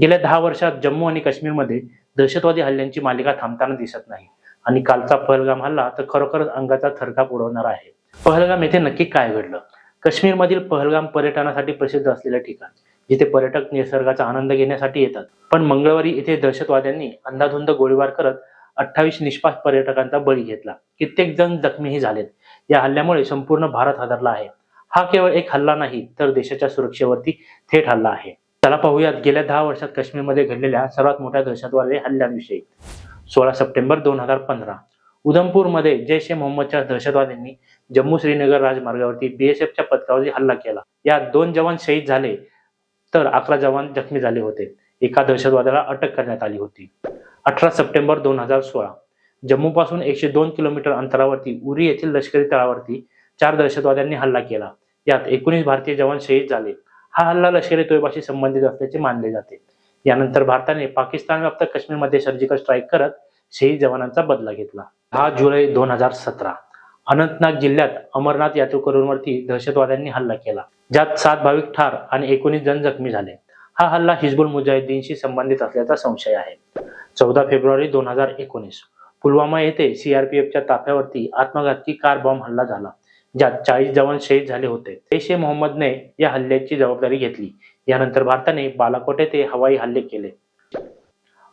गेल्या दहा वर्षात जम्मू आणि काश्मीरमध्ये दहशतवादी हल्ल्यांची मालिका थांबताना दिसत नाही. आणि कालचा पहलगाम हल्ला तर खरोखरच अंगाचा थरकाप उडवणार आहे. पहलगाम येथे नक्की काय घडलं? काश्मीरमधील पहलगाम पर्यटनासाठी प्रसिद्ध असलेलं ठिकाण जिथे पर्यटक निसर्गाचा आनंद घेण्यासाठी येतात. पण मंगळवारी येथे दहशतवाद्यांनी अंधाधुंद गोळीबार करत अठ्ठावीस निष्पाप पर्यटकांचा बळी घेतला. कित्येक जण जखमीही झालेत. या हल्ल्यामुळे संपूर्ण भारत हादरला आहे. हा केवळ एक हल्ला नाही तर देशाच्या सुरक्षेवरती थेट हल्ला आहे. चला पाहूयात गेल्या दहा वर्षात काश्मीरमध्ये घडलेल्या सर्वात मोठ्या दहशतवादी हल्ल्यांविषयी. सोळा सप्टेंबर दोन हजार पंधरा. उधमपूरमध्ये जैश ए मोहम्मदच्या दहशतवाद्यांनी जम्मू श्रीनगर राजमार्गावरती बीएसएफच्या पथकावरती हल्ला केला. यात दोन जवान शहीद झाले तर अकरा जवान जखमी झाले होते. एका दहशतवाद्याला अटक करण्यात आली होती. अठरा सप्टेंबर दोन हजार सोळा. जम्मू पासून एकशे दोन किलोमीटर अंतरावरती उरी येथील लष्करी तळावरती चार दहशतवाद्यांनी हल्ला केला. यात एकोणीस भारतीय जवान शहीद झाले. हा हल्ला लष्करी तोयबाशी संबंधित असल्याचे मानले जाते. यानंतर भारताने पाकिस्तान व्याप्त काश्मीरमध्ये सर्जिकल स्ट्राईक करत शहीद जवानांचा बदला घेतला. दहा जुलै दोन हजार सतरा अनंतनाग जिल्ह्यात अमरनाथ यात्रेकरूंवरती दहशतवाद्यांनी हल्ला केला ज्यात सात भाविक ठार आणि एकोणीस जण जखमी झाले. हा हल्ला हिजबुल मुजाहिद्दीनशी संबंधित असल्याचा संशय आहे. चौदा फेब्रुवारी दोन हजार एकोणीस पुलवामा येथे सीआरपीएफच्या ताफ्यावरती आत्मघातकी कार बॉम्ब हल्ला झाला. ज्यात चाळीस जवान शहीद झाले होते. जैश ए मोहम्मदने या हल्ल्याची जबाबदारी घेतली. यानंतर भारताने बालाकोट येथे हवाई हल्ले केले.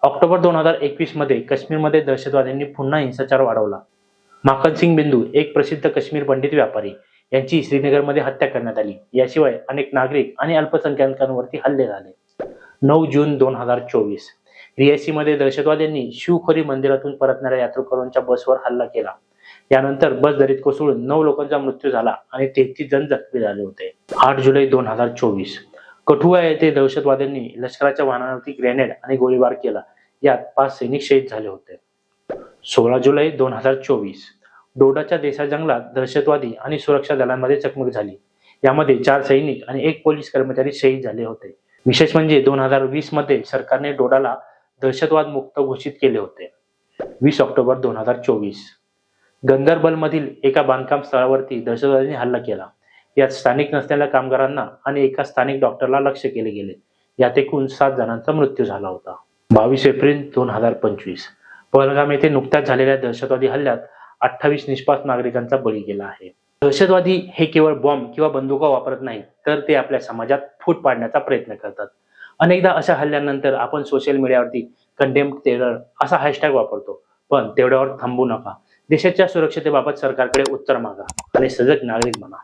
ऑक्टोबर दोन हजार एकवीसमध्ये काश्मीरमध्ये दहशतवाद्यांनी पुन्हा हिंसाचार वाढवला. माखन सिंग बिंदू एक प्रसिद्ध काश्मीर पंडित व्यापारी यांची श्रीनगरमध्ये हत्या करण्यात आली. याशिवाय अनेक नागरिक आणि अल्पसंख्याकांवरती हल्ले झाले. नऊ जून दोन हजार चोवीस रियासीमध्ये दहशतवाद्यांनी शिवखोरी मंदिरातून परतणाऱ्या यात्रेकरूंच्या बसवर हल्ला केला. यानंतर बस दरीत कोसळून नऊ लोकांचा मृत्यू झाला आणि तेहतीस जण जखमी झाले होते. आठ जुलै दोन हजार चोवीस. कठुआ येथे दहशतवाद्यांनी लष्कराच्या वाहनावरती ग्रेनेड आणि गोळीबार केला. यात पाच सैनिक शहीद झाले होते. सोळा जुलै दोन हजार चोवीस. डोडाच्या देसा जंगलात दहशतवादी आणि सुरक्षा दलांमध्ये चकमक झाली. यामध्ये चार सैनिक आणि एक पोलीस कर्मचारी शहीद झाले होते. विशेष म्हणजे दोन हजार वीसमध्ये सरकारने डोडाला दहशतवाद मुक्त घोषित केले होते. वीस ऑक्टोबर दोन हजार चोवीस. गंदरबलमधील एका बांधकाम स्थळावरती दहशतवाद्यांनी हल्ला केला. यात स्थानिक नसलेल्या कामगारांना आणि एका स्थानिक डॉक्टरला लक्ष केले गेले. यात एकूण सात जणांचा मृत्यू झाला होता. बावीस एप्रिल दोन हजार पंचवीस. पहलगाम येथे नुकत्याच झालेल्या दहशतवादी हल्ल्यात अठ्ठावीस निष्पाप नागरिकांचा बळी गेला आहे. दहशतवादी हे केवळ बॉम्ब किंवा बंदुका वापरत नाहीत तर ते आपल्या समाजात फूट पाडण्याचा प्रयत्न करतात. अनेकदा अशा हल्ल्यानंतर आपण सोशल मीडियावरती कंडेम टेरर असा हॅशटॅग वापरतो. पण तेवढ्यावर थांबू नका. देशाच्या सुरक्षतेबाबत सरकारकडे उत्तर मागा आणि सजग नागरिक बना.